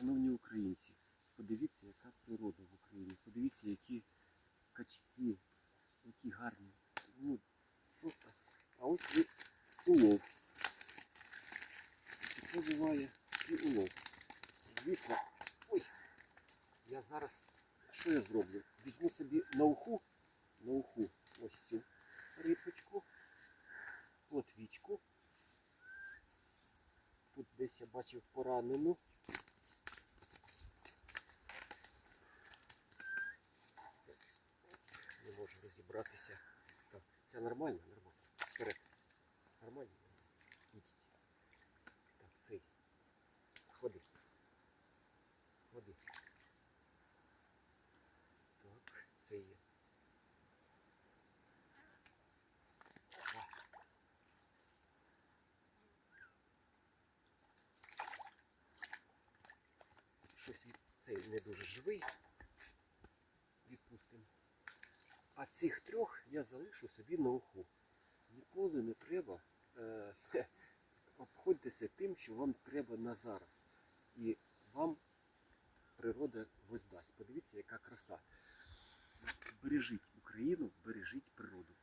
шановні українці, подивіться, яка природа в Україні. Подивіться, які качки, які гарні. Ну, просто. А ось і улов. Таке буває і улов. Звісно, ой, я зараз, що я зроблю? Візьму собі на уху, на уху ось цю рибочку, плотвічку. Тут десь я бачив поранену. Не розібратися. Так, це нормально, нормально. Вперед. Нормально? Ідіть. Так, цей. Ходи. Ходи. Так, це є. Щось цей не дуже живий. А цих трьох я залишу собі на уху. Ніколи не треба е, обходьтеся тим, що вам треба на зараз. І вам природа воздасть. Подивіться, яка краса. Бережіть Україну, бережіть природу.